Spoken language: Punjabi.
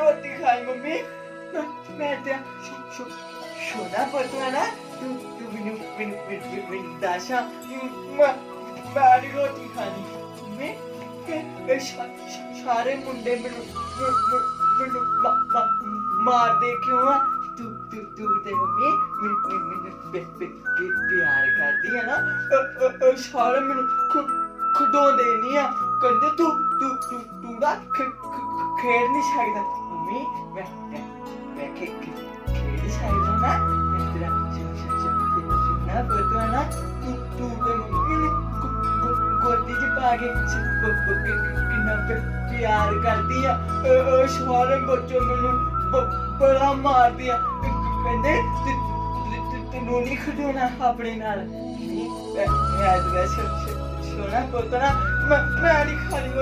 ਰੋਟੀ ਖਾਈ ਮੰਮੀ। ਮੈਂ ਮੈਂ ਤੇ ਸ਼ੋਨਾ ਪਤਵਾ ਨਾ, ਤੂੰ ਤੂੰ ਮੈਨੂੰ ਮੈਨੂੰ ਮੈਨੂੰ ਮੈਨੂੰ ਦਾਸ਼ਾ ਮੈਂ ਮੈਂ ਨੀ ਰੋਟੀ ਖਾਣੀ। ਮੈਂ ਇਹ ਸਾਰੇ ਮੁੰਡੇ ਮੈਨੂੰ ਮੈਨੂੰ- ਮੈਨੂੰ ਮਾ- ਮਾ- ਮਾਰਦੇ ਕਿਉਂ ਆ? ਤੂੰ ਤੂੰ ਤੂੰ ਤੇ ਮੰਮੀ, ਮੈਨੂੰ ਮੈਨੂੰ- ਮੈਨੂੰ ਬੇ- ਬੇ- ਬੇ- ਪਿਆਰ ਕਰਦੀ ਹੈ ਨਾ। ਅ- ਅ- ਅ ਸਾਰੇ ਮੈਨੂੰ ਖੁ- ਖੁਡਾਉਂਦੇ ਨਹੀਂ ਆ। ਕਹਿੰਦੇ ਤੂੰ ਤੂੰ ਤੂੰ ਤੂੰ ਨਾ ਖ- ਖ- ਖੇਡ ਨਹੀਂ ਸਕਦਾ। ਮੰਮੀ ਮੈਂ ਮੈਂ ਮੈਂ ਖੇ ਖੇ- ਖੇਡ ਨਹੀਂ ਸਕਦਾ ਨਾ ਗੋਦੀ 'ਚ ਪਾ ਕੇ ਕਿੰਨਾ ਪਿਆਰ ਕਰਦੀ ਆ ਅ- ਸਾਰੇ ਬੱਚੇ ਮੈਨੂੰ ਬੜਾ ਮਾਰਦੀ ਆ ਕਹਿੰਦੇ ਤੈਨੂੰ ਨਹੀਂ ਖਿਡੌਣਾ ਆਪਣੇ ਨਾਲ ਨਹੀਂ, ਮੈਂ ਮੈਂ ਅੱਜ ਦਾ ਸੋਨਾ ਪੁੱਤਰਾ ਮੈਂ ਮੈਂ ਨਹੀਂ ਖਾਣੀ